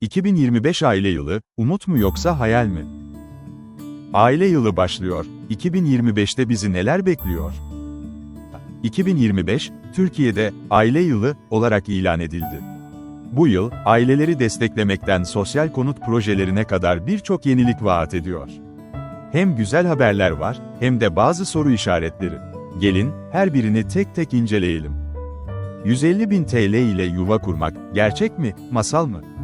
2025 aile yılı, umut mu yoksa hayal mi? Aile yılı başlıyor. 2025'te bizi neler bekliyor? 2025, Türkiye'de aile yılı olarak ilan edildi. Bu yıl, aileleri desteklemekten sosyal konut projelerine kadar birçok yenilik vaat ediyor. Hem güzel haberler var, hem de bazı soru işaretleri. Gelin, her birini tek tek inceleyelim. 150 bin TL ile yuva kurmak, gerçek mi, masal mı?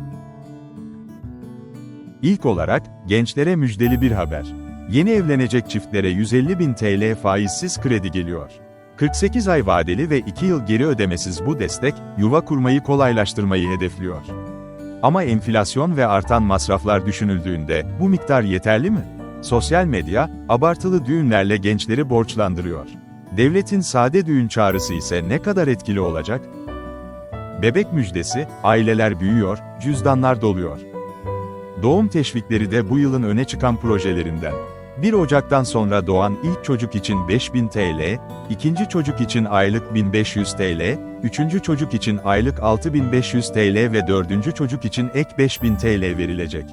İlk olarak, gençlere müjdeli bir haber. Yeni evlenecek çiftlere 150 bin TL faizsiz kredi geliyor. 48 ay vadeli ve 2 yıl geri ödemesiz bu destek, yuva kurmayı kolaylaştırmayı hedefliyor. Ama enflasyon ve artan masraflar düşünüldüğünde, bu miktar yeterli mi? Sosyal medya, abartılı düğünlerle gençleri borçlandırıyor. Devletin sade düğün çağrısı ise ne kadar etkili olacak? Bebek müjdesi, aileler büyüyor, cüzdanlar doluyor. Doğum teşvikleri de bu yılın öne çıkan projelerinden. 1 Ocak'tan sonra doğan ilk çocuk için 5000 TL, ikinci çocuk için aylık 1500 TL, üçüncü çocuk için aylık 6500 TL ve dördüncü çocuk için ek 5000 TL verilecek.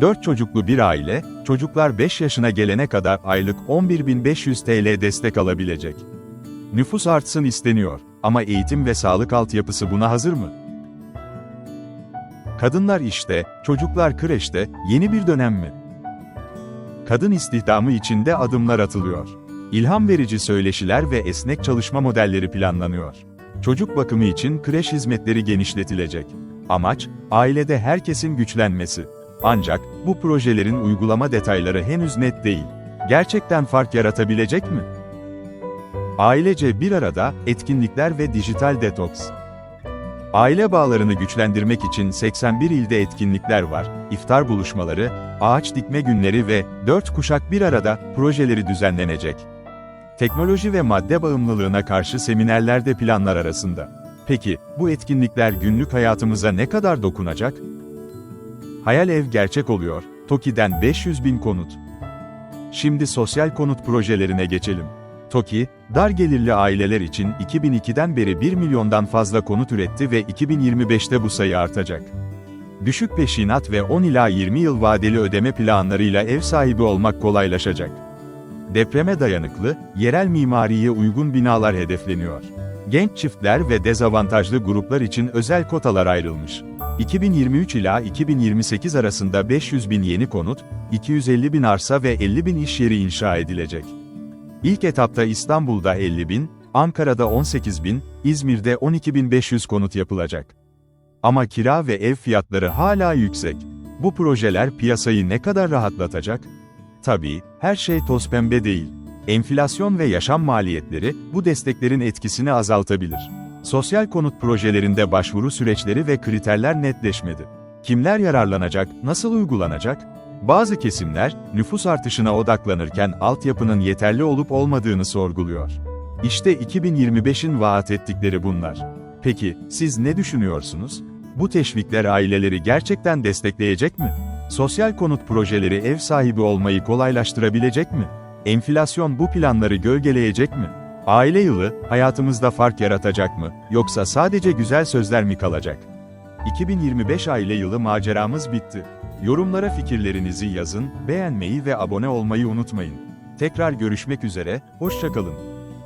4 çocuklu bir aile, çocuklar 5 yaşına gelene kadar aylık 11.500 TL destek alabilecek. Nüfus artsın isteniyor ama eğitim ve sağlık altyapısı buna hazır mı? Kadınlar işte, çocuklar kreşte, yeni bir dönem mi? Kadın istihdamı içinde adımlar atılıyor. İlham verici söyleşiler ve esnek çalışma modelleri planlanıyor. Çocuk bakımı için kreş hizmetleri genişletilecek. Amaç, ailede herkesin güçlenmesi. Ancak, bu projelerin uygulama detayları henüz net değil. Gerçekten fark yaratabilecek mi? Ailece bir arada, etkinlikler ve dijital detoks. Aile bağlarını güçlendirmek için 81 ilde etkinlikler var, iftar buluşmaları, ağaç dikme günleri ve 4 kuşak bir arada projeleri düzenlenecek. Teknoloji ve madde bağımlılığına karşı seminerler de planlar arasında. Peki, bu etkinlikler günlük hayatımıza ne kadar dokunacak? Hayal ev gerçek oluyor, TOKİ'den 500 bin konut. Şimdi sosyal konut projelerine geçelim. TOKİ, dar gelirli aileler için 2002'den beri 1 milyondan fazla konut üretti ve 2025'te bu sayı artacak. Düşük peşinat ve 10 ila 20 yıl vadeli ödeme planlarıyla ev sahibi olmak kolaylaşacak. Depreme dayanıklı, yerel mimariye uygun binalar hedefleniyor. Genç çiftler ve dezavantajlı gruplar için özel kotalar ayrılmış. 2023 ila 2028 arasında 500 bin yeni konut, 250 bin arsa ve 50 bin iş yeri inşa edilecek. İlk etapta İstanbul'da 50 bin, Ankara'da 18 bin, İzmir'de 12.500 konut yapılacak. Ama kira ve ev fiyatları hala yüksek. Bu projeler piyasayı ne kadar rahatlatacak? Tabii, her şey toz pembe değil. Enflasyon ve yaşam maliyetleri bu desteklerin etkisini azaltabilir. Sosyal konut projelerinde başvuru süreçleri ve kriterler netleşmedi. Kimler yararlanacak, nasıl uygulanacak? Bazı kesimler, nüfus artışına odaklanırken altyapının yeterli olup olmadığını sorguluyor. İşte 2025'in vaat ettikleri bunlar. Peki, siz ne düşünüyorsunuz? Bu teşvikler aileleri gerçekten destekleyecek mi? Sosyal konut projeleri ev sahibi olmayı kolaylaştırabilecek mi? Enflasyon bu planları gölgeleyecek mi? Aile yılı, hayatımızda fark yaratacak mı, yoksa sadece güzel sözler mi kalacak? 2025 aile yılı maceramız bitti. Yorumlara fikirlerinizi yazın, beğenmeyi ve abone olmayı unutmayın. Tekrar görüşmek üzere, hoşçakalın.